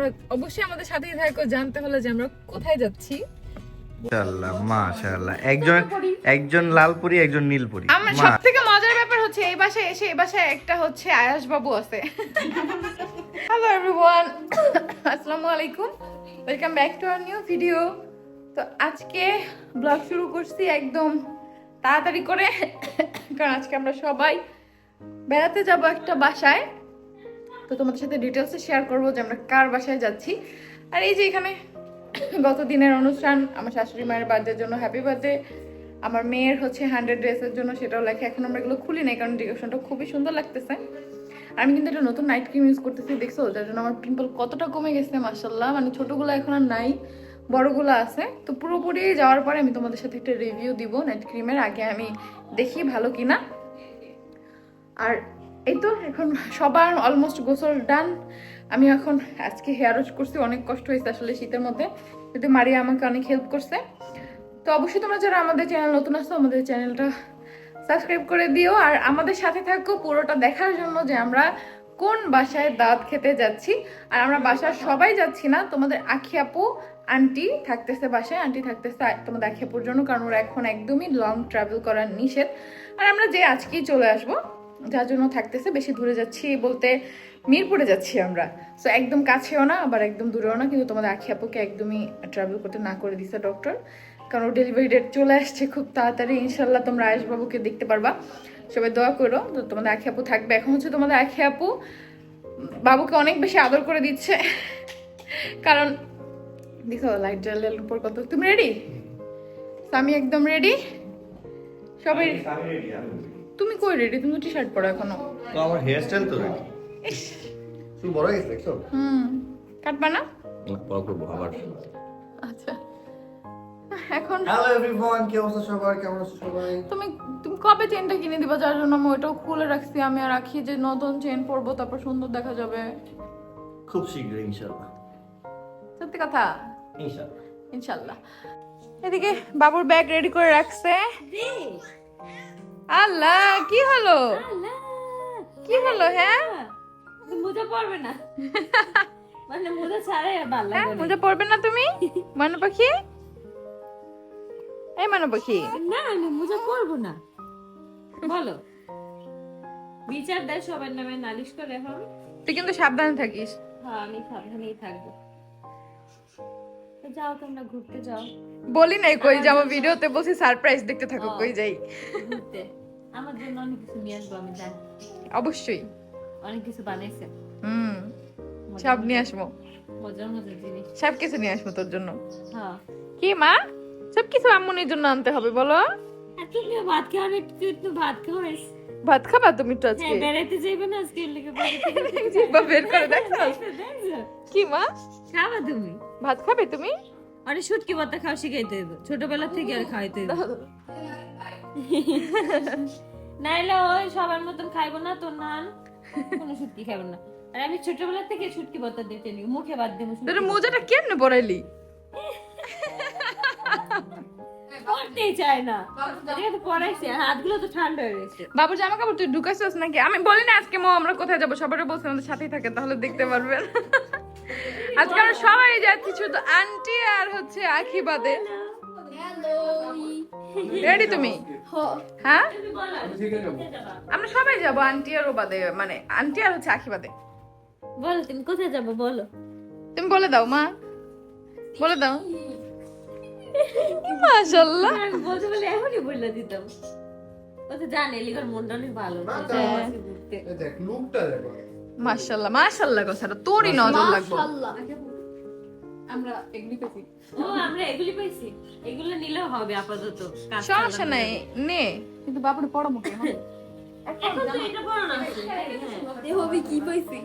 তোমরা অবশ্যই আমাদের সাথেই থাকো জানতে হলে যে আমরা কোথায় যাচ্ছি। মাশাআল্লাহ মাশাআল্লাহ। একজন একজন লালপুরি একজন নীলপুরি। আমার সব থেকে মজার ব্যাপার হচ্ছে এই বাসায় এসে এই বাসায় একটা হচ্ছে আয়াস বাবু আছে। হ্যালো এভরিওয়ান আসসালামু আলাইকুম। Welcome back to our new video তো আজকে ব্লগ শুরু করছি একদম তাড়াতাড়ি করে কারণ আজকে আমরা সবাই বেড়াতে যাব একটা বাসায়। তো তোমাদের সাথে ডিটেলসে শেয়ার করব যে আমরা কার বাসায় যাচ্ছি। আর এই যে এখানে গত দিনের অনুষ্ঠান, আমার শাশুড়ি মায়ের বার্থডের জন্য হ্যাপি বার্থডে আমার মেয়ের হচ্ছে হান্ড্রেড ড্রেসের জন্য সেটাও লেখা। এখন আমরা এগুলো খুলি নাই কারণ ডেকোরেশনটা খুবই সুন্দর লাগতেছে। আমি কিন্তু একটা নতুন নাইট ক্রিম ইউজ করতেছি, দেখছ? যার জন্য আমার পিম্পল কতটা কমে গেছে মাসাল্লাহ মানে ছোটগুলো এখন আর নাই, বড়গুলো আছে। তো পুরোপুরি যাওয়ার পরে আমি তোমাদের সাথে একটা রিভিউ দিব নাইট ক্রিমের আগে আমি দেখি ভালো কিনা। আর এই তো, এখন সবার অলমোস্ট গোসল ডান আমি এখন আজকে হেয়ার ওয়াশ করছি, অনেক কষ্ট হয়েছে আসলে শীতের মধ্যে। কিন্তু মারিয়া আমাকে অনেক হেল্প করছে। তো অবশ্যই তোমরা যারা আমাদের চ্যানেল নতুন আসছো আমাদের চ্যানেলটা সাবস্ক্রাইব করে দিও। আর আমাদের সাথে থাকো পুরোটা দেখার জন্য যে আমরা কোন বাসায় দাঁত খেতে যাচ্ছি। আর আমরা বাসার সবাই যাচ্ছি না, তোমাদের আখি আপু আন্টি থাকতেছে বাসায় আন্টি থাকতেছে তোমাদের আখি আপুর জন্য, কারণ ওরা এখন একদমই লং ট্রাভেল করার নিষেধ। আর আমরা যে আজকেই চলে আসব যার জন্য থাকতেছে, বেশি দূরে যাচ্ছি বলতে মিরপুরে যাচ্ছি আমরা। সো একদম কাছেও না, আবার একদম দূরেও না, কিন্তু তোমাদের আখি আপুকে একদমই ট্রাভেল করতে না করে দিছে ডক্টর কারণ ডেলিভারি ডেট চলে আসছে খুব তাড়াতাড়ি ইনশাল্লাহ তোমরা আয়েশ বাবুকে দেখতে পারবা। সবাই দোয়া করো, তো তোমাদের আখি আপু থাকবে। এখন হচ্ছে তোমাদের আখি আপু বাবুকে অনেক বেশি আদর করে দিচ্ছে। কারণ দেখো লাইট জ্বালের উপর কত তুমি রেডি আমি একদম রেডি সবাই তুমি কই রেডি তুমি টি শার্ট পরো এখনও। তো আমার হেয়ার স্টাইল তো রেডি তুই বড় হয়ে গেছে দেখছ? হুম। কাটবা না? পর করব আবার। আচ্ছা। এখন হ্যালো এভরিওয়ান কি অবস্থা সবার? কেমন আছো সবাই? তুমি তুমি কবে চেনটা কিনে দিবা? যার জন্য আমি ওইটাও খুলে রাখছি। আমি আর রাখি যে নতুন চেন পরবো তারপর সুন্দর দেখা যাবে। খুব শীঘ্রই ইনশাআল্লাহ। সত্যি কথা? ইনশাআল্লাহ। ইনশাল্লাহ এদিকে বাবুর ব্যাগ রেডি করে রাখছে। আল্লাহ কি হলো? কি হলো হ্যাঁ? মোজা পড়বে না। মানে মোজা ছাড়াই ভালো হ্যাঁ মোজা পরবে না তুমি? মানো পাখি? এই মানো পাখি। না আমি মোজা পরবো না। বলো। বিচার দেয় সবার নামে নালিশ করে এখন। তুই কিন্তু সাবধানে থাকিস। হ্যাঁ আমি সাবধানেই থাকব। যাও তোমরা ঘুরতে যাও। বলি নাই কই যে আমার ভিডিওতে বলছি সারপ্রাইজ দেখতে থাকো কই যাই। ঘুরতে। আমার জন্য অনেক কিছু নিয়ে আসব আমি জানি অবশ্যই। অনেক কিছু বানাইছে। হুম। সব নিয়ে আসব। মজার মজার জিনিস। সব কিছু নিয়ে আসব তোর জন্য। হ্যাঁ। কি মা? সব কিছু আম্মুনির জন্য আনতে হবে বলো। ভাত একটু ভাত খাওয়াইস ভাত খাবা তুমি তো আজকে? হ্যাঁ বেড়াইতে যাইবে না আজকে লেগে বাইরে বের করে দেখো। কি মা? খাবা তুমি। ভাত খাবে তুমি? আরে শুটকি ভর্তা খাওয়া শিখাইতে হইব। ছোটবেলা থেকে আর খাওয়াইতে হইব। নাইলে ওই সবার মতন খাইবো না তোর নান। কোনো শুটকি খাইবো না। আর আমি ছোটবেলা থেকে ভর্তা দিতে নি মুখে বাদ দিব তোর মোজাটা কেমনে পরাইলি? করতেই চায় না। পড়াইছে হাতগুলো তো ঠান্ডা হয়ে গেছে। বাবু জামা কাপড় তুই ঢুকাইছিস নাকি? আমি বলি না আজকে মো আমরা কোথায় যাব? সবারও বলছে আমাদের সাথেই থাকে তাহলে দেখতে পারবেন। আজকে আমরা সবাই যাচ্ছি শুধু আন্টি আর হচ্ছে আখি বাদে। রেডি তুমি? হ্যাঁ? আমরা সবাই যাব আন্টি আর বাদে মানে আন্টি আর হচ্ছে আখি বাদে। বলো তুমি কোথায় যাব বলো। তুমি বলে দাও মা। বলে দাও। মাশাল্লাহ বলতে বলে এখনই বলে দিতাম। ও তো জানে লিগার মনটা অনেক ভালো। আজকে ঘুরতে এই দেখ লুকটা দেখো। মাশাল্লাহ মাশাল্লাহ কথাটা। তোরই নজর লাগবে। আমরা এগুলি পেছি ও আমরা এগুলি নিলেও হবে আপাতত সমস্যা নাই নে। কিন্তু পড়াবো কে জন্য। এখন তো এটা বড় না। আছে।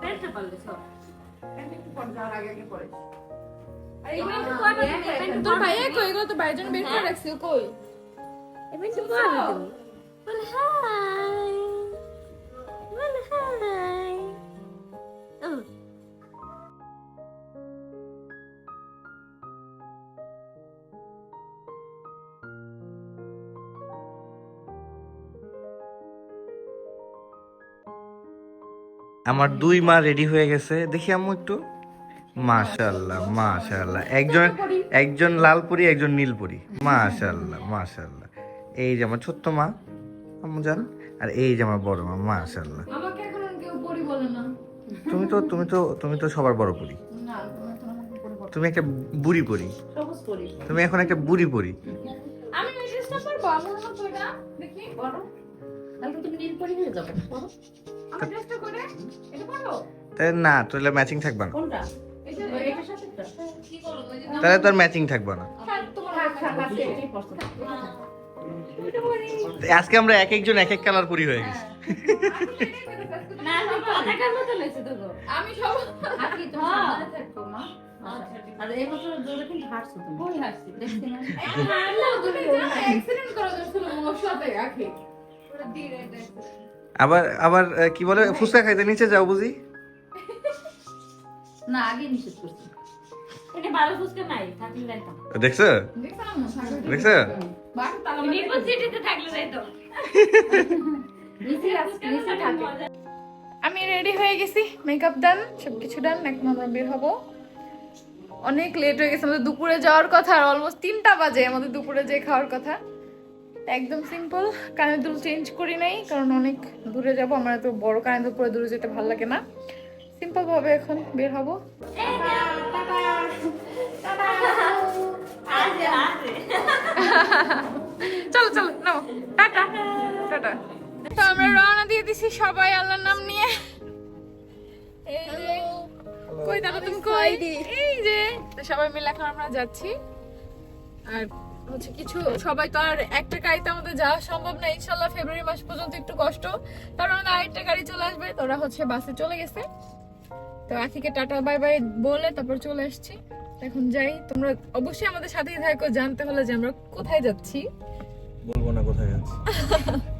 প্যান্টটা পারলে সব। তোর ভাইয়া কই? এগুলো তো বের করে রাখছি কই। হাই। বলে হাই। আমার দুই মা রেডি হয়ে গেছে। দেখি আম্মু একটু। মাশাল্লাহ মাশাল্লাহ একজন একজন লাল পরি একজন নীল পরি মাশাল্লাহ মাশাল্লাহ এই যে আমার ছোট্ট মা, আম্মু জান। আর এই যে আমার বড় মা মাশাল্লাহ তুমি তো তুমি তো তুমি তো সবার বড় পরি তুমি একটা বুড়ি পরি তুমি এখন একটা বুড়ি পরি আমি এই ড্রেসটা পরবো আমার মতো এটা দেখি। বড় তাহলে তুমি নীল পরি হয়ে যাবে। ড্রেসটা করে এটা পরবো? তাই না তাহলে ম্যাচিং থাকবে না। কোনটা? এটা এটার সাথে কি করব তাহলে তোর ম্যাচিং থাকবে না। আজকে আজকে আমরা এক একজন এক এক কালার পরি হয়ে গেছি। মতো লেগেছে তো আমি সব হাতি তো হ্যাঁ। সামনে থাকব মা। আর এই বছর জোরে কিন্তু হাঁটছো তুমি। কই হাসছি? দেখছি না। হারলাম তুমি যা অ্যাক্সিডেন্ট করা যাচ্ছিল ওর সাথে আখি। ওটা দিয়ে আবার আবার কি বলে? ফুচকা খাইতে নিচে যাও বুঝি। না আগে নিষেধ করছি। এটা ভালো ফুচকা নাই, থাকলে যাইতাম। দেখছ? থাকলে যাইতাম। নিচে নিচে আমি রেডি হয়ে গেছি মেকআপ ডান সব কিছু ডান এখন আমরা বের হব। অনেক লেট হয়ে গেছে আমাদের দুপুরে যাওয়ার কথা আর অলমোস্ট তিনটা বাজে আমাদের দুপুরে যে খাওয়ার কথা। একদম সিম্পল কানের দুল চেঞ্জ করি নাই কারণ অনেক দূরে যাব আমার এত বড় কানের দুল পরে দূরে যেতে ভালো লাগে না। সিম্পল ভাবে এখন বের হব। চলো চলো নামো। টাটা। টাটা। তো আমরা রওনা দিয়ে দিছি সবাই আল্লাহর নাম নিয়ে। এই যে কই দাদা তুমি কই? এই যে তো সবাই মিলে এখন আমরা যাচ্ছি। আর হচ্ছে কিছু সবাই তো আর একটা গাড়িতে আমাদের যাওয়া সম্ভব না। ইনশাল্লাহ ফেব্রুয়ারি মাস পর্যন্ত একটু কষ্ট। কারণ আমাদের আরেকটা গাড়ি চলে আসবে তো ওরা হচ্ছে বাসে চলে গেছে। তো আখিকে টাটা বাই বাই বলে তারপর চলে আসছি। এখন যাই তোমরা অবশ্যই আমাদের সাথেই থাকো। জানতে হলে যে আমরা কোথায় যাচ্ছি। বলব না কোথায় যাচ্ছি।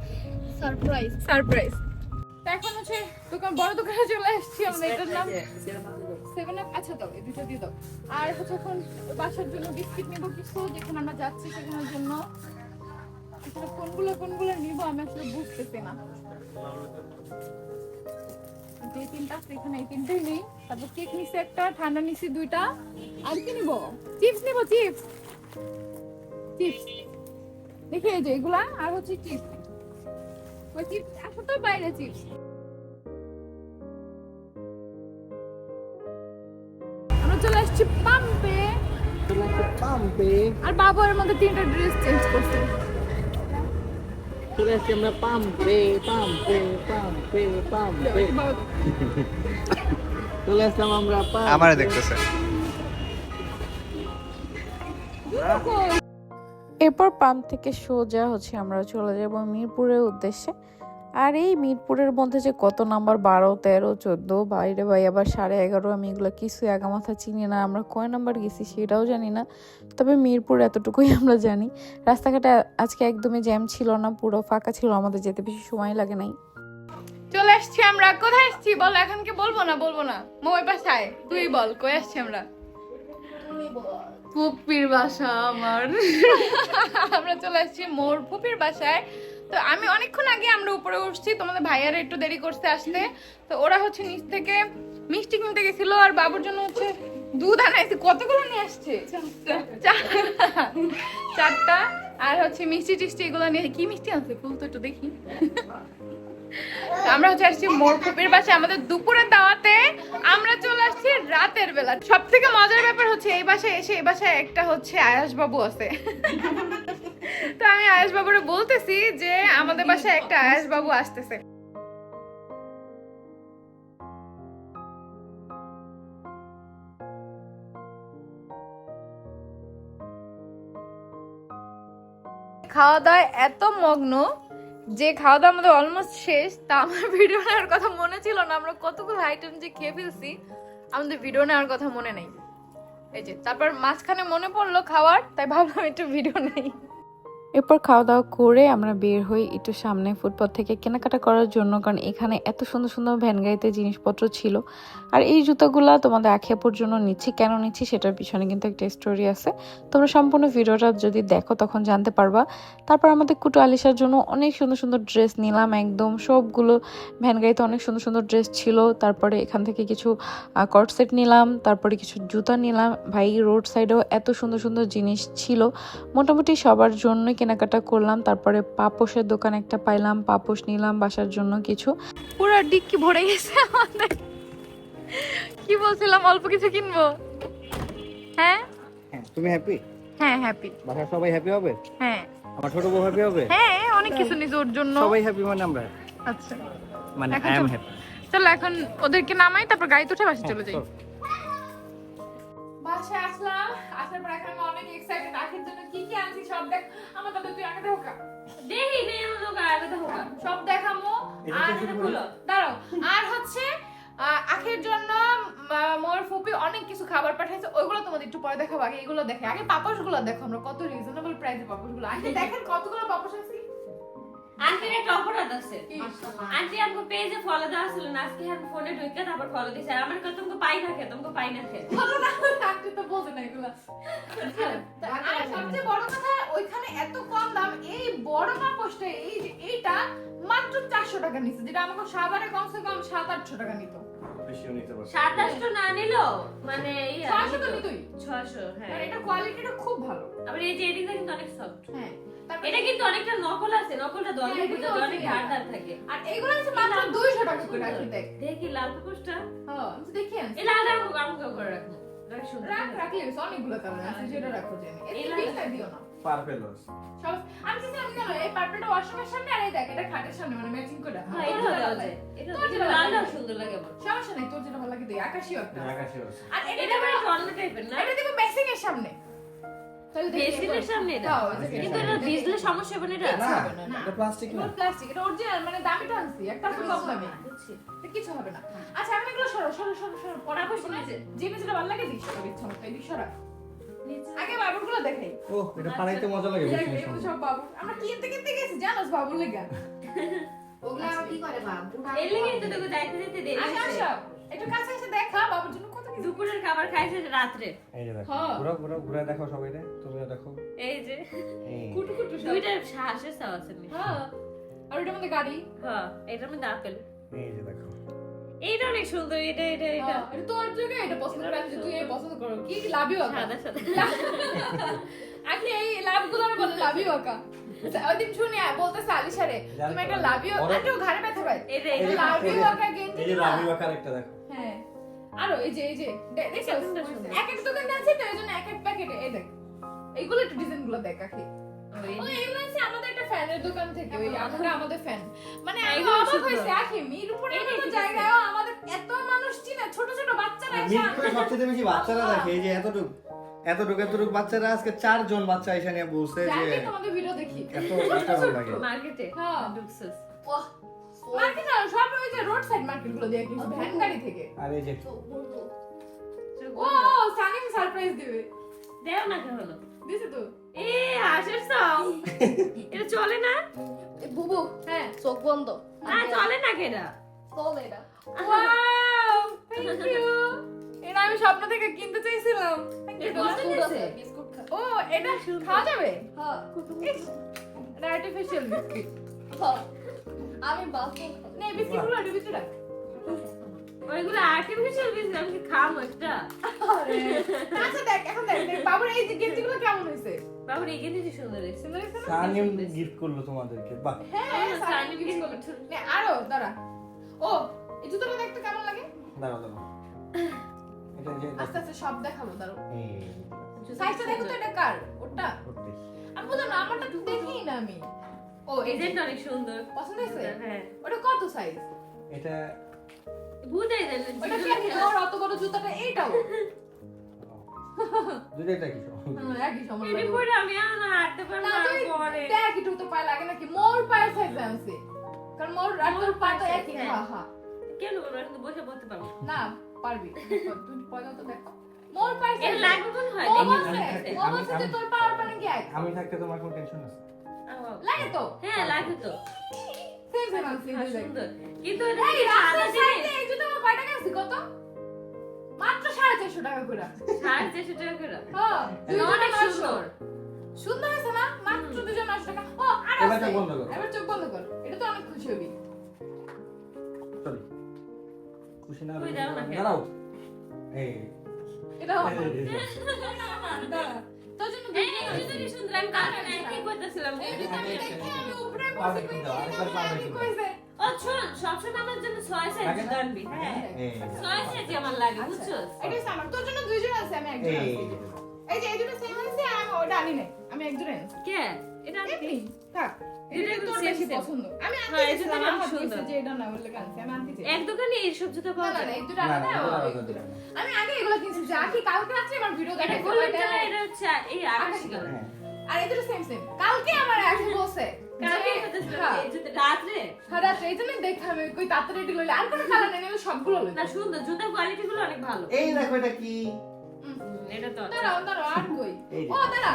সারপ্রাইজ সারপ্রাইজ এখন হচ্ছে দোকান বড় দোকানে চলে আসছি আমরা এটার নাম সেভেন আপ আচ্ছা দাও এই দুটো দিয়ে দাও। আর হচ্ছে এখন বাসার জন্য বিস্কিট নেব কিছু যেখানে আমরা যাচ্ছি সেখানের জন্য। আসলে কোনগুলো কোনগুলো নিব আমি আসলে বুঝতেছি না। যে তিনটা আছে এখানে এই তিনটাই নেই। তারপর কেক নিছি একটা ঠান্ডা নিছি দুইটা। আর কি নিব? চিপস নিব চিপস চিপস দেখি এই যে এগুলা আর হচ্ছে চিপস ওই চিপস এখন তো বাইরে চিপস। আমরা চলে আসছি পাম্পে। পাম্পে। আর বাবু এর মধ্যে তিনটা ড্রেস চেঞ্জ করছে। চলে আসছি আমরা পাম্পে পাম্পে পাম্পে পাম্পে। বাবু- চলে আসলাম আমারে দেখতেছে। এরপর পাম্প থেকে সোজা হচ্ছে আমরা চলে যাব মিরপুরের উদ্দেশ্যে। আর এই মিরপুরের মধ্যে যে কত নাম্বার? বারো, তেরো, চোদ্দ বাইরে ভাই, আবার সাড়ে এগারো, আমি এগুলো কিছু এগামাথা চিনি না, আমরা কয় নাম্বার গেছি সেটাও জানি না, তবে মিরপুর এতটুকুই আমরা জানি। রাস্তাঘাটে আজকে একদমই জ্যাম ছিল না, পুরো ফাঁকা ছিল, আমাদের যেতে বেশি সময় লাগে নাই। চলে আসছি আমরা। কোথায় আসছি বল, এখন কি বলব না? বলব না। মই বাসায়। তুই বল, কই আসছি আমরা? ফুপির বাসা আমার। আমরা চলে আসছি মোর ফুপির বাসায়। তো আমি অনেকক্ষণ আগে আমরা উপরে উঠছি তোমাদের ভাইয়ারা একটু দেরি করতে আসতে। তো ওরা হচ্ছে নিচ থেকে মিষ্টি কিনতে গেছিল আর বাবুর জন্য হচ্ছে দুধ আনাইছে কতগুলো নিয়ে আসছে? চারটা। আর হচ্ছে মিষ্টি টিষ্টি এগুলো নিয়ে কি মিষ্টি আনছে? ফুল তো একটু দেখি। আমরা হচ্ছে আসছি মোর ফুপির বাসায়। আমাদের দুপুরের দাওয়াতে আমরা চলে বেলা। সব থেকে মজার ব্যাপার হচ্ছে এই বাসায় এসে এই বাসায় একটা হচ্ছে আয়াস বাবু আছে। তো আমি আয়াস বলতেছি যে আমাদের বাসায় একটা আয়াস বাবু আসতেছে। খাওয়া দাওয়া এত মগ্ন যে খাওয়া দাওয়া আমাদের অলমোস্ট শেষ, তা আমার ভিডিও নেওয়ার কথা মনে ছিল না। আমরা কতগুলো আইটেম যে খেয়ে ফেলছি। আমাদের ভিডিও নেওয়ার কথা মনে নেই। এই যে, তারপর মাঝখানে মনে পড়ল খাওয়ার, তাই ভাবলাম একটু ভিডিও নেই। এরপর খাওয়া দাওয়া করে আমরা বের হই একটু সামনে ফুটপাথ থেকে কেনাকাটা করার জন্য, কারণ এখানে এত সুন্দর সুন্দর ভ্যান গাড়িতে জিনিসপত্র ছিল। আর এই জুতাগুলা তোমাদের আক্ষেপের জন্য নিচ্ছি। কেন নিচ্ছি সেটার পিছনে কিন্তু একটা স্টোরি আছে। তোমরা সম্পূর্ণ ভিডিওটা যদি দেখো তখন জানতে পারবা। তারপর আমাদের কুটু আলিশার জন্য অনেক সুন্দর সুন্দর ড্রেস নিলাম একদম। সবগুলো ভ্যান গাড়িতে অনেক সুন্দর সুন্দর ড্রেস ছিল। তারপরে এখান থেকে কিছু কট সেট নিলাম। তারপরে কিছু জুতা নিলাম। ভাই রোড সাইডেও এত সুন্দর সুন্দর জিনিস ছিল। মোটামুটি সবার জন্যই কেনাকাটা করলাম তারপরে পাপোশের দোকান একটা পাইলাম পাপোশ নিলাম বাসার জন্য কিছু। পুরো ডিক্কি ভরে গেছে আমাদের। কি বলছিলাম অল্প কিছু কিনবো? হ্যাঁ? হ্যাঁ তুমি হ্যাপি হ্যাঁ হ্যাপি বাসার সবাই হ্যাপি হবে? হ্যাঁ। আমার ছোট বউ হ্যাপি হবে? হ্যাঁ অনেক কিছু নিজ ওর জন্য। সবাই হ্যাপি মানে আমরা। আচ্ছা। মানে এখন আই এম চল- হ্যাপি চলো এখন ওদেরকে নামাই তারপর গাড়িতে উঠে বাসে চলে যাই। বাসায় আসলাম আসার পর এখন অনেক এক্সাইটেড আখের জন্য কি কি আনছি সব দেখ আমার দাদা তুই আগে দেখা দেখি নেই হলো গায়ে দেখো সব দেখামো। আর তো দাঁড়াও। আর হচ্ছে আখের জন্য মোর ফুপি অনেক কিছু খাবার পাঠাইছে। ওইগুলো তোমাদের একটু পরে দেখাবো আগে। এগুলো দেখে। আগে পাপোশগুলো দেখো আমরা। কত রিজনেবল প্রাইসে পাপোশগুলো আগে দেখেন কতগুলো পাপোশ আছে? আন্টির একটা অপরাধ আছে। আন্টি আমাকে পেজে ফলো দেওয়া ছিল না আজকে আমি ফোনে ঢুকে তারপর ফলো দিছে। আমার কথা তোমাকে পাই না খেয়ে তোমাকে পাই না খেয়ে। ভালো না আন্টি তো বোঝে না এগুলো। আর সবচেয়ে বড় কথা ওইখানে এত কম দাম এই বড় পাপোশটা এই যে এইটা মাত্র চারশো টাকা নিচ্ছে যেটা আমাকে সাবারে কমসে কম সাত আটশো টাকা নিত। বেশিও নিতে পারছি সাতাশটো না নিল? মানে তো। নিতই। হ্যাঁ। আর এটা কোয়ালিটিটা খুব ভালো। আবার এই যে এদিকটা কিন্তু অনেক সফট হ্যাঁ। এটা কিন্তু অনেকটা নকল আছে নকলটা দলে হ্যাঁ, অনেক আছে। ধার ধার থাকে। আর এগুলো হচ্ছে মাত্র দুইশো টাকা করে রাখি দেখ। দেখি লাল কাপড়টা হ্যাঁ আমি দেখি এই লালটা আমাকে আমাকে করে রাখো রাখ রাখলে অনেকগুলো কালার আছে যেটা রাখো জেনে। এই এই লাল- পিসটা দিও না। সব আমি চিন্তা আমি জানো এই পার্পেলটা ওয়াশরুমের সামনে আর এই দেখ এটা খাটের সামনে মানে ম্যাচিং করে হ্যাঁ এটা দেওয়া যায়। এটা তোর এটা যেটা লালটাও লাগে। সুন্দর লাগে আমার। সমস্যা নেই তোর যেটা ভালো লাগে দেই আকাশিও একটা। আকাশে আর এটা এটা মানে অন্য টাইপের না? এটা দেবো মেসিং এর সামনে। বেসিনের সামনে দাও, কিন্তু এটা। এটা সমস্যা হবে না এটা না, না। এটা প্লাস্টিক না। প্লাস্টিক এটা অরিজিনাল মানে দামিটা আনছি একটা তো কম দামি। কিছু হবে না। আচ্ছা এখন এগুলো সরো সরো সরো সরো পড়া বসে নিচে যে যেটা ভালো লাগে দিস সরো ইচ্ছা মতো এই আগে বাবুরগুলো দেখাই ও এটা পাড়াইতে মজা লাগে দেখ, বেশি এগুলো সব। বাবু আমরা কিনতে কিনতে গেছি জানোস বাবুর লেগা। ওগুলা কি করে বাপ এর লেগে তো তোকে যাইতে যেতে দেরি আসো একটু কাছে এসে দেখা বাবুর জন্য কত দুপুরের খাবার খাইছে রাত্রে। এই দেখো হ্যাঁ। ঘুরো ঘুরো ঘুরে দেখো সবাই রে তুমিও দেখো। এই যে। কুটু কুটু দুইটা শ্বাসের সাও আছে নি। হ্যাঁ আর ওটার মধ্যে গাড়ি। হ্যাঁ এটার মধ্যে আপেল। এই যে দেখো। এইটা অনেক সুন্দর এটা এটা এটা হ্যাঁ, এটা তোর জায়গায় এটা পছন্দ করে তুই এই পছন্দ করো। কি কি লাভই হোক সাদা সাদা। আপনি এই লাভগুলো বলে লাভই শুনি বলতেছে আলিশারে তুমি একটা লাভই ঘাড়ে ব্যথা পায়। এটা যে- এটা লাভই হোক গেঞ্জি এই যে না? রাবি একটা দেখো। হ্যাঁ। আরও এই যে এই যে দেখছ? এক এক দোকানে আছে তো এই জন্য এক এক প্যাকেটে এই দেখ। এইগুলো একটু ডিজাইনগুলো দেখ আখি। আমাদের একটা ফ্যানের দোকান থেকে ওই আমরা আমাদের ফ্যান। মানে হ্যাঁ, আমি অবাক। আখি। আমাদের এত মানুষ চিনে ছোট ছোট বাচ্চারা এসে মিরপুরে সবচেয়ে বেশি বাচ্চারা দেখে এই যে এতটুক এতটুক এতটুক বাচ্চারা আজকে চারজন বাচ্চা এসে নিয়ে বলছে যে তোমাদের ভিডিও দেখি। এত এটা ভালো লাগে মার্কেটে হ্যাঁ। ঢুকছিস। মার্কেট আর সব ওই যে রোড সাইড মার্কেটগুলো দিয়ে কিনছি ভ্যান গাড়ি থেকে। আর যে ও সানিম সারপ্রাইজ দিবে। দেও না কেন দিছে তো? এ হাসের সাও এটা চলে না? বুবু হ্যাঁ। চোখ বন্ধ। না চলে না কেডা চল এটা। ওয়াও থ্যাংক ইউ এটা আমি স্বপ্ন থেকে কিনতে চাইছিলাম। থ্যাংক ইউ বিস্কুট ও এটা খাওয়া যাবে? হ্যাঁ। এটা আর্টিফিশিয়াল বিস্কিট। হ্যাঁ। আমি বাসু নে বিস্কিটগুলো রাখ। ওইগুলো আর্টিফিশিয়াল বিস্কুট আমি খাব একটা। আচ্ছা দেখ এখন দেখ দেখ, বাবুর এই গেঞ্জিগুলো কেমন হয়েছে? বাবুর এই গেঞ্জি সুন্দর হয়েছে। সুন্দর হয়েছে সানিম গিফট করল তোমাদেরকে বাহ। হ্যাঁ হ্যাঁ, সানি সানি gift gift করল। করল। নে, আরও দাঁড়া। ও এই জুতোটা দেখতে কেমন লাগে? দাঁড়াও দাঁড়াও। এটা যে আস্তে আস্তে সব দেখাবো দাঁড়ো সাইজটা দেখো তো এটা কার? ওটা আমি বললাম না আমারটা তো দেখি না আমি। ও এই অনেক সুন্দর। পছন্দ হয়েছে? হ্যাঁ। ওটা কত সাইজ এটা বুঝাই যায় ওটা কি আর অত বড় জুতাটা এইটাও। দুইটা কি সব একই সমান এটি পরে আমি আর হাঁটতে পারব না না পরে। দেখ একটু তো পায়ে লাগে নাকি? মোর পায়ের সাইজ আনছে কারণ মোর আর তোর পা তো একই। হ্যাঁ। হ্যাঁ কেন বলব এখন বসে পড়তে পারব না। পারবি। তুই পয়লা তো দেখো। মোর পায়ের সাইজ লাগবে ও বলছে আমি- ও বলছে যে তোর পাওয়ার পানে কি আমি থাকতে তোমার কোনো টেনশন আছে? লাগে তো? হ্যাঁ লাগে তো। সুন্দর। কিন্তু এটা এই রাস্তার সাইডে এই জুতো আমার কয় টাকা আছে কত? মাত্র সাড়ে চারশো টাকা করে। সাড়ে চারশো টাকা করে? হ্যাঁ অনেক সুন্দর। সুন্দর হয়েছে না? মাত্র দুজন নয়শো টাকা। ও আর এবার চোখ বন্ধ কর। এবার চোখ বন্ধ কর। এটা তো অনেক খুশি হবি। চল। খুশি না দাঁড়াও। এই। এটা হবে দাঁড়া। তোর জন্য এই দুইজন সুন্দর আমি কালকে একই করতেছিলাম এই দুটো আমি দেখে আমি উপরে বসে দেখে কইছি, দাও, আরেকবার পা আমি দেখে দাও। কইছে। ও শোন সবসময় আমার জন্য ছয় সাইজ? আনবি হ্যাঁ ছয় সাইজ আমার লাগে বুঝছ এটা আমার তোর জন্য দুইজন আছে আমি একজন এই, যে এই দুটো সেম আছে আমি ওটা আনি নাই আমি একজন কে এটা আমি থাক এটা তোর বেশি পছন্দ। আমি আনতে হ্যাঁ, আমার সুন্দর। যে এটা না বললে কানছে আমি আনতে এক দোকানে এইসব জুতো না পাওয়া না না, যায় না, আলাদা না, ও, আলাদা, এই দুটো। আলাদা। আমি আগে এগুলো কিনছি যে আখি কালকে রাত্রে আমার ভিডিও এটা দেখাইছে গোল্ডেন ওইটা- কালার এটা হচ্ছে এই আকাশি কালার। হ্যাঁ। আর এই দুটো সেম সেম কালকে আমার আখি বলছে কালকে যে- করতেছিলাম হ্যাঁ, এটি। না সুন্দর জুতার কোয়ালিটি গুলো অনেক ভালো। এই দেখো এটা কি? হুম। হুম, এটা তো দাঁড়াও দাঁড়াও আর কই? ও দাঁড়া।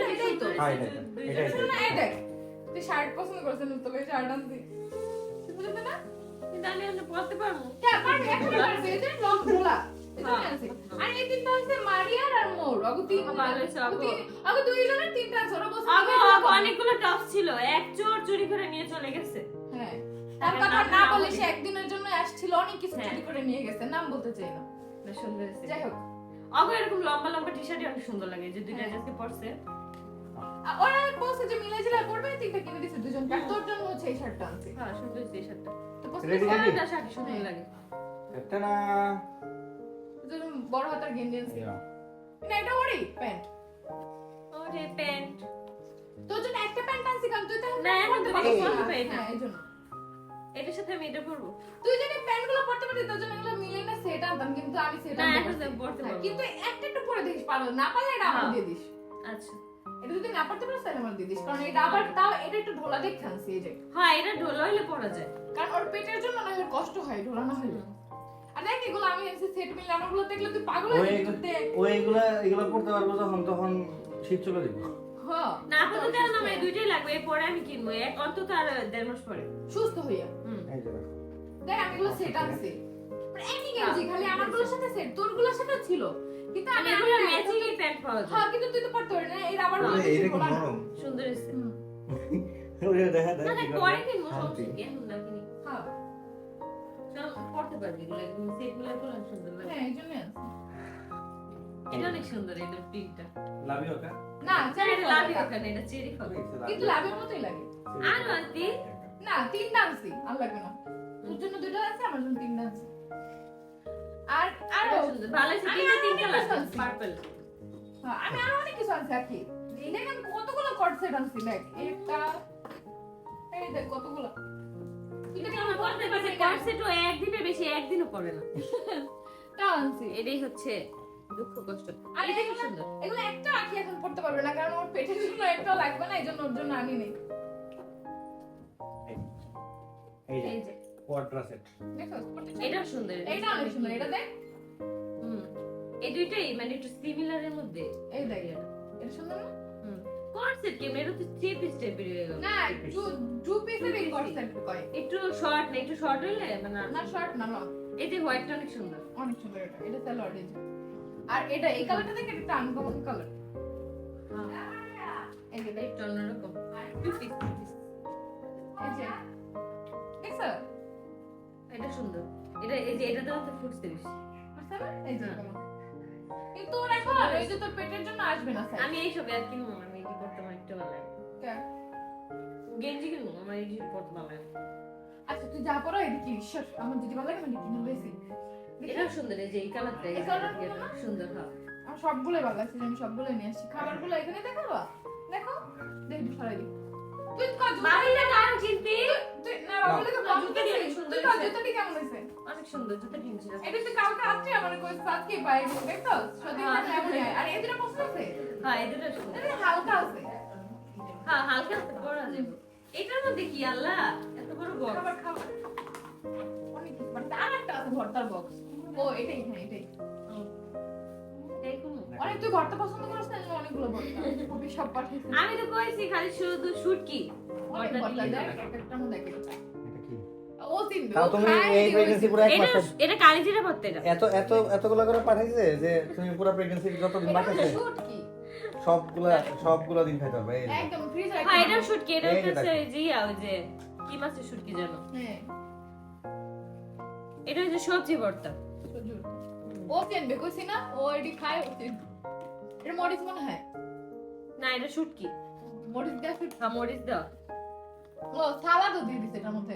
দামি এটাই তো। হ্যাঁ, এটা, এটা, এটা, শোনো না এই দেখ তুই শার্ট পছন্দ করছিস তো এই শার্ট আনছি বুঝলি না কিন্তু আমি পড়তে পারব। কে পারবি এখন পারবি। এই লং খোলা হ্যাঁ। আর এই তিনটা হচ্ছে মারিয়ার আর মোর। অগু তিন ভালো হয়েছে, অগু। অগু। তিন- তিনটা আছে বসে আগে আগে অনেকগুলো টপ ছিল। এক চোর চুরি করে নিয়ে চলে গেছে। হ্যাঁ। তার তার কথা না বলে। সে একদিনের জন্য আসছিল অনেক কিছু হ্যাঁ। চুরি করে নিয়ে গেছে নাম বলতে চাই না। না, সুন্দর যাই হোক। আগে এরকম লম্বা লম্বা টি শার্টই অনেক সুন্দর লাগে যে দুইটা হ্যাঁ। আজকে পরছে। আর ওরা বলছে যে মিলে জিলা করবে তিনটা কিনে দিছে দুজন আর তোর জন্য হচ্ছে এই শার্টটা আনছি। হ্যাঁ সুন্দর এই শার্টটা। তো পছন্দ ready? শার্টটা শার্ট সুন্দর হ্যাঁ। লাগে। একটা না তোর বড় হাতার গেঞ্জি আনছি। না এটা ওরই প্যান্ট। ওরে প্যান্ট। তোর জন্য একটা প্যান্ট আনছি কারণ তুই তো না, এখন তো পারছিস পরতে না। পারি হ্যাঁ এই জন্য। এটার সাথে আমি এটা পরবো। তুই যদি প্যান্টগুলো পরতে পারতিস তোর জন্য এগুলো মিলে না সেট আনতাম কিন্তু আমি সেট না, এখন পরতে হ্যাঁ, পারব। কিন্তু একটা একটু পরে দিস পারলে না। পারলে এটা আমার হ্যাঁ। দিয়ে দিস। আচ্ছা। এটা যদি না পড়তে পারিস তাহলে আমার দিয়ে দিস। কারণ এটা আবার তাও এটা একটু ঢোলা আনছি এই যে। হ্যাঁ এটা ঢোলা হইলে পরা যায়। কারণ ওর পেটের জন্য না হলে কষ্ট হয় ঢোলা না হলে। আর দেখ এগুলো আমি এনসি সেট মিলে দেখলে তুই পাগল হয়ে ওই যাবি এগুলো- দেখ। ওই এগুলা এগুলো পড়তে পারব যখন তখন শীত চলে যাব। হ্যাঁ না আপাতত এখন আমার দুইটাই লাগবে এরপরে আমি কিনবো এক অন্তত আর দেড় মাস পরে। সুস্থ হইয়া। হুম। এই যে দেখো। আমি এগুলো সেট আনছি। মানে একই গেঞ্জি খালি আমারগুলোর সাথে সেট তোরগুলোর সাথে ছিল। কিন্তু আমি এগুলো ম্যাচিং প্যান্ট পাওয়া যায়। হ্যাঁ কিন্তু তুই তো পড়তে পারবি না এই রাবারগুলো এই নরম সুন্দর হয়েছে। ওরে দেখা দেখা না। পরে কিনবো সমস্যা কি এখন না কিনি। হ্যাঁ। পড়তে পারবি এগুলো একদম সেটগুলো পরলে সুন্দর লাগে। হ্যাঁ এই জন্য এটা অনেক সুন্দর এটা প্রিন্টটা লাভ ওকা না চেরি এটা লাভি ওখানে এটা চেরি ফল কিন্তু লাভের মতোই লাগে। আর আন্টি না তিনটা আনছি আর লাগবে না। তোর জন্য দুটো আছে আমার জন্য তিনটা আছে আর আরও ভালো আছে আমি তিনটা লাগবে। পার্পল আমি আরও অনেক কিছু আনছি আখি দেখ আমি কতগুলো কট সেট আনছি দেখ একটা এই দেখ কতগুলো। একদিনে বেশি একদিনও পড়ে না। তা আনছি। এটাই হচ্ছে দুঃখ কষ্ট। আর এগুলো সুন্দর? এগুলো একটা আখি এখন পড়তে পারবে না কারণ ওর পেটের জন্য একটাও লাগবে না এই জন্য ওর জন্য আনি নেই। এই যে কোয়াড্রা সেট দেখো পড়তে এটাও সুন্দর। অনেক সুন্দর এটা দেখ। হুম। এই দুইটাই মানে একটু সিমিলারের মধ্যে। এই দেখ এটা সুন্দর না? হুম। কনসেপ্ট কেমন এটা তো টাইপের হয়ে গেল। না টু টু পিসের এই কয়? একটু শর্ট না একটু শর্ট হইলে মানে না শর্ট না লং এই যে হোয়াইটটা অনেক সুন্দর। অনেক সুন্দর এটা। আর এটা এই কালারটা দেখে এটা আনকমন কালার এই যে দেখ অন্যরকম। টু পিস টু পিস এই যে এটা সুন্দর। এটা এই যে এটা তো ফুটছে বেশি। বুঝতে? এই যে। হ্যাঁ। কিন্তু ওর এখন এই যে তোর পেটের জন্য আসবে না আমি এই সব আর কিনবো না, আমি করতে আমার একটু ভালো গেঞ্জি কিনবো আমার এই জিনিস পড়তে ভালো আচ্ছা তুই যা পড়ো এদিকে ঈশ্বর আমার যদি ভালো লাগে আমি কিনে এটাও সুন্দর এই যে এই কালারটা সুন্দর হ্যাঁ। আমার সবগুলোই ভালো লাগছে আমি সবগুলোই নিয়ে আসছি। খাবারগুলো এখানে দেখাবো দেখো। দেখ একটু সরাই দিই। তুই কাজ বাবিটা কারণ কিনতে তুই না বাবুটাকে না, জুতোটি অনেক তুই কাজ হয়েছে। কেমন হয়েছে? অনেক সুন্দর জুতো কিনছিলাম এটা তুই কালকে রাত্রে আমার কইছিস আজকে পাই দেখতো সত্যি হ্যাঁ। এমনই আর এই দুটো পছন্দ আছে হ্যাঁ এই দুটো এটা হালকা আছে। হ্যাঁ হালকা পরা যাবে এটার মধ্যে কি আল্লাহ? এত বড় বক্স খাবার খাবার অনেক কিছু মানে আর একটা আছে ভর্তার বক্স ও এটাই হ্যাঁ এটাই। অনেক তুই ভর্তা পছন্দ করিস না আমি অনেকগুলো ভর্তা। কপি সব পাঠিয়েছি আমি তো কইছি খালি শুধু শুটকি। ভর্তা ভর্তা দেখ একটা মধ্যে একটা কি? ও চিনবে তাও তুমি এই প্রেগন্যান্সি পুরো এক এটা এটা ভর্তা এটা। এত এত এতগুলো করে পাঠাইছে যে তুমি পুরো প্রেগন্যান্সি যতদিন এটা বাকি হচ্ছে আছে শুট কি সবগুলা সবগুলা দিন খাইতে হবে হ্যাঁ শুটকি এটা এই যে হচ্ছে কি মাছের শুটকি জানো হ্যাঁ। এটা হচ্ছে সবজি ভর্তা। ও চিনবে কইছি না ও এটি খায় ও চিনবে এটা মরিচ মনে হয় না এটা শুটকি মরিচ দেওয়া শুট হ্যাঁ মরিচ দাও ও সালাদও দিয়ে দিছে এটার মধ্যে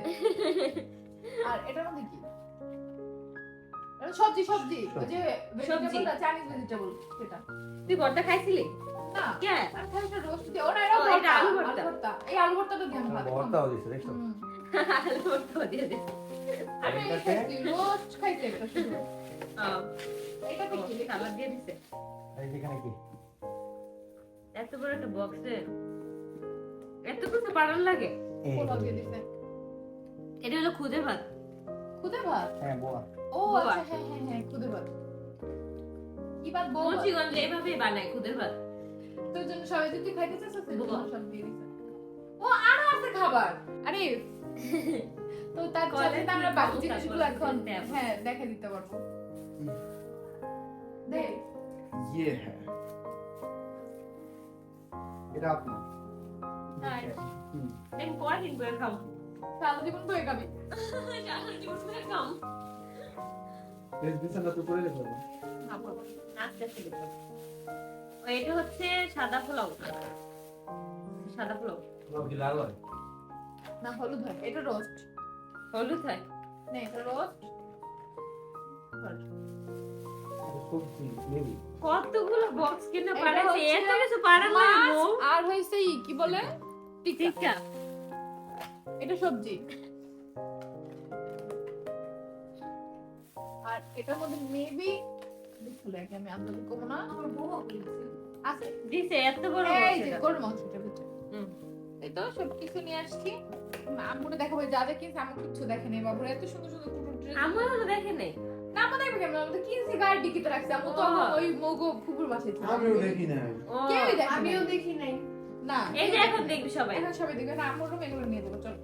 আর এটার মধ্যে কি এটা সবজি সবজি ওই যে সবজি। ভেজিটেবল চাইনিজ ভেজিটেবল সেটা তুই ভর্তা খাইছিলি না কে আর খালি রোস্ট দিয়ে ওটা এটা ভর্তা আলু ভর্তা। এই আলু দিয়ে। দেখছ ভর্তা দিয়ে দে আমি খাইছি রোস্ট খাইছি একটা শুধু ও, এটা ও, কি সালাদ দিয়ে দিছে? এই যেখানে কি? এত বড় একটা বক্সে এত কিছু পারার লাগে। এই পোলাও দিয়ে দিছে। এটা হলো খুদে ভাত। খুদে ভাত? হ্যাঁ বোয়া। ও আচ্ছা হ্যাঁ হ্যাঁ হ্যাঁ খুদে ভাত। কি ভাত বউ ভাত? মুন্সিগঞ্জে বানায় খুদে ভাত। তোর জন্য সবাই যদি খাইতে চাস তোর বোয়া। জন্য সব দিয়ে দিছে। ও আরও আছে খাবার। আরে তো তার সাথে আমরা বাকি জিনিসগুলো এখন। হ্যাঁ দেখে দিতে পারব। দে ইয়ে হ্যাঁ। এটা আপনার। সারা জীবন সারা জীবন বিছানা তো করে আস্তে আস্তে। এটা হচ্ছে সাদা পোলাও। সাদা পোলাও। সব কি লাল হয়? না হলুদ হয়। এটা রোস্ট হলুদ হয়? না এটা রোস্ট কতগুলো বক্স কিনে এটা এত কিছু লাগে আর হইছে কি বলে? টিক্কা। এটা সবজি। আর এটার মধ্যে মেবি দেখলে আগে আমি আন্দাজ করব না। আমার বউ আছে? দিছে এত বড় এই যে। গরুর মাংসটা ভিতরে হুম। এই তো সব কিছু নিয়ে আসছি। আম্মুনে দেখাবো যা কিনছে আমার কিছু দেখেনি বাবুরা। এত সুন্দর সুন্দর কুকুর ড্রেস আমার তো দেখে নেই। না আমরা দেখবে কেমন আমরা তো কিনছি গাড়ির ডিকিতে রাখছি আমি তো ওই মগো কুকুর বাসায় আমিও দেখি না কেউই দেখে আমিও দেখি নাই। না এই যে এখন দেখবি সবাই। এখন সবাই দেখবে। না আমার রুমে এগুলো নিয়ে দেবো চল।